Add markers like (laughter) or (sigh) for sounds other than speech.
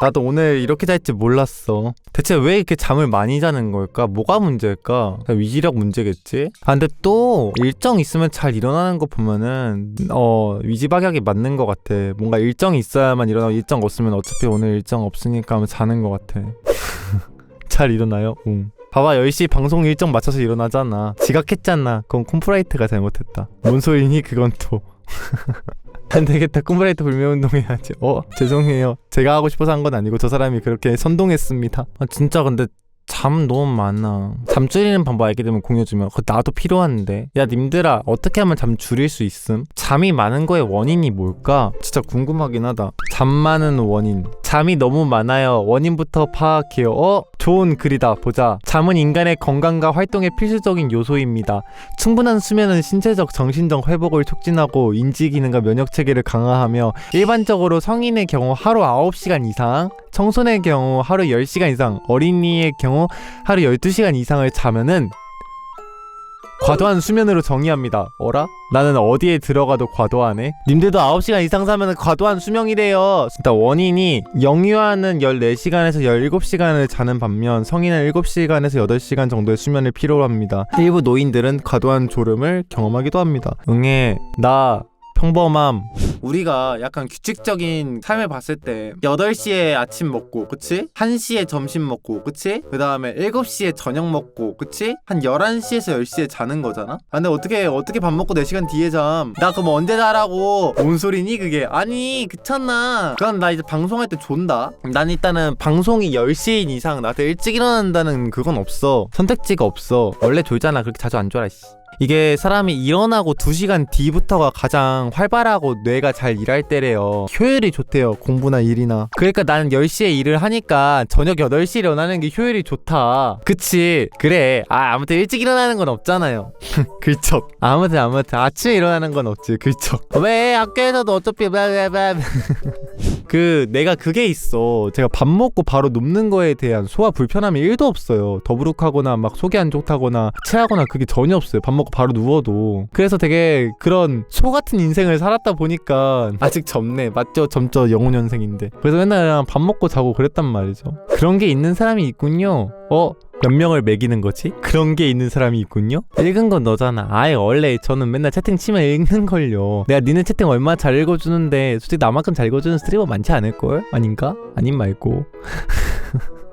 나도 오늘 이렇게 잘지 몰랐어. 대체 왜 이렇게 잠을 많이 자는 걸까? 뭐가 문제일까? 위지력 문제겠지? 아, 근데 또 일정 있으면 잘 일어나는 거 보면은 어 위지박약이 맞는 것 같아. 뭔가 일정이 있어야만 일어나고 일정 없으면 어차피 오늘 일정 없으니까 하면 자는 것 같아. (laughs) 잘 일어나요? 응. 봐봐 10시 방송 일정 맞춰서 일어나잖아 지각했잖아 그건 콤프라이트가 잘못했다 뭔 소리니 그건 또 (laughs) 안 되겠다. 콤프라이트 불매운동 해야지 어 죄송해요. 제가 하고 싶어서 한 건 아니고 저 사람이 그렇게 선동했습니다. 아 진짜 근데 잠 너무 많아. 잠 줄이는 방법 알게 되면 공유해주면 그거 나도 필요한데. 야 님들아 어떻게 하면 잠 줄일 수 있음? 잠이 많은 거의 원인이 뭘까? 진짜 궁금하긴 하다. 잠 많은 원인. 잠이 너무 많아요. 원인부터 파악해요. 어? 좋은 글이다. 보자. 잠은 인간의 건강과 활동의 필수적인 요소입니다. 충분한 수면은 신체적 정신적 회복을 촉진하고 인지 기능과 면역 체계를 강화하며 일반적으로 성인의 경우 하루 9시간 이상 청소년의 경우 하루 10시간 이상 어린이의 경우 하루 12시간 이상을 자면은 과도한 수면으로 정의합니다. 어라? 나는 어디에 들어가도 과도하네? 님들도 9시간 이상 자면 과도한 수명이래요. 일단 원인이 영유아는 14시간에서 17시간을 자는 반면 성인은 7시간에서 8시간 정도의 수면을 필요로 합니다. 일부 노인들은 과도한 졸음을 경험하기도 합니다. 응애, 나 평범함. 우리가 약간 규칙적인 삶을 봤을 때 8시에 아침 먹고 그치? 1시에 점심 먹고 그치? 그 다음에 7시에 저녁 먹고 그치? 한 11시에서 10시에 자는 거잖아? 아, 근데 어떻게 어떻게 밥 먹고 4시간 뒤에 잠? 나 그럼 언제 자라고? 뭔 소리니 그게? 아니 그렇잖아 그럼 나 이제 방송할 때 존다 난 일단은 방송이 10시인 이상 나한테 일찍 일어난다는 그건 없어 선택지가 없어 원래 졸잖아 그렇게 자주 안 졸아 씨. 이게 사람이 일어나고 2시간 뒤부터가 가장 활발하고 뇌가 잘 일할 때래요. 효율이 좋대요. 공부나 일이나. 그러니까 나는 10시에 일을 하니까 저녁 8시에 일어나는 게 효율이 좋다. 그치. 그래. 아, 아무튼 일찍 일어나는 건 없잖아요. (laughs) 글쩍. 아무튼 아무튼 아침에 일어나는 건 없지. 글쩍. 왜 학교에서도 어차피 blablabla. (laughs) 그 내가 그게 있어. 제가 밥 먹고 바로 눕는 거에 대한 소화 불편함이 1도 없어요. 더부룩하거나 막 속이 안 좋다거나 체하거나 그게 전혀 없어요. 밥 먹고 바로 누워도. 그래서 되게 그런 소 같은 인생을 살았다 보니까 아직 젊네. 맞죠? 젊죠. 영혼연생인데. 그래서 맨날 밥 먹고 자고 그랬단 말이죠. 그런 게 있는 사람이 있군요. 어? 몇 명을 매기는 거지? 그런 게 있는 사람이 있군요? 읽은 건 너잖아. 아예 원래 저는 맨날 채팅 치면 읽는 걸요. 내가 니네 채팅 얼마나 잘 읽어주는데 솔직히 나만큼 잘 읽어주는 스트리머 많지 않을걸? 아닌가? 아님 말고. (laughs)